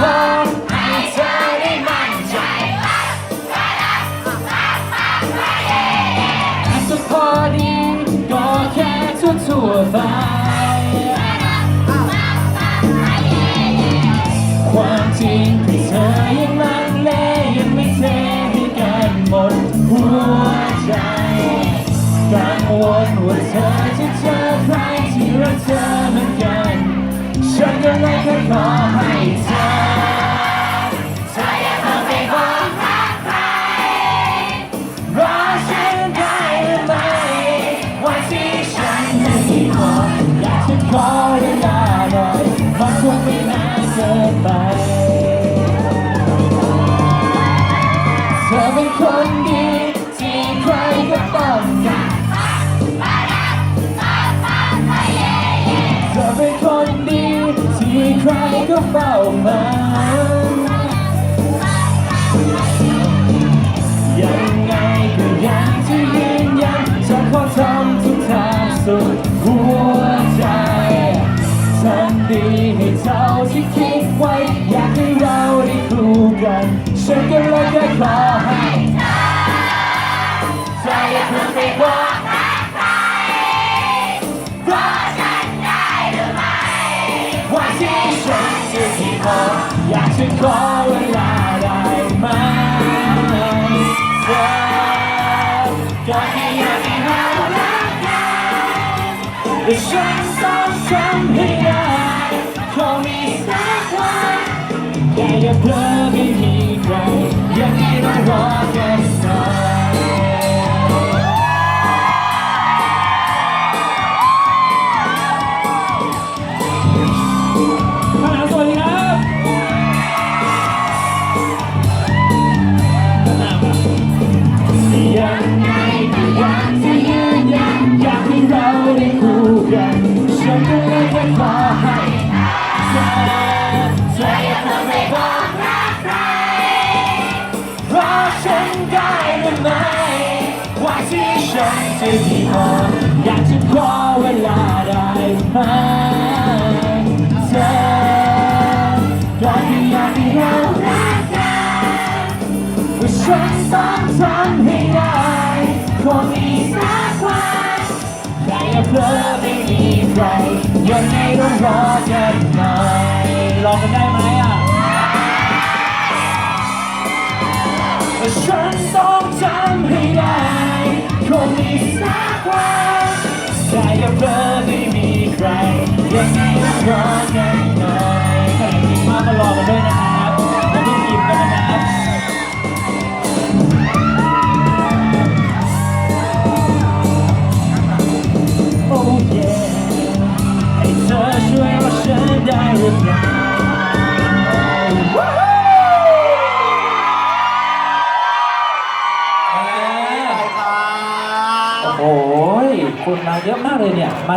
พ ก็เฝ้ามายังไงก็ยังจะยืนยันฉันขอทำทุกทางสุดหัวใจฉันดีให้เท่าที่คิดไว้ อยากให้เราได้คู่กัน ฉันก็เลยแค่ขอ ขอเวลาได้ไหมก็แค่อยากให้เรารักกันแต่ฉันต้องทำให้ได้คงมีสักวันแต่อย่าเพ้อไม่มีใครยังไงต้องรอกัน ได้คู่กันฉันก็เลยแค่ขอให้เธอเธออย่าทำให้บอกรักใครเพราะฉันได้ไหมว่าที่ฉันจะดีพออยากจะขอเวลาได้ไหมเธอก็แค่อยากให้เรารักกันว่าฉันต้องทำให้ได้คงมีสักวัน ใจเพลอไม่มีใครยังไงต้องรอกันหน่อยลองกันได้ไหมอะว่ฉันต้องจำให้ได้คงมีสักวันใจเพลอไม่มีใครยังไงต้องรอกัน คนมาเยอะมากเลยเนี่ย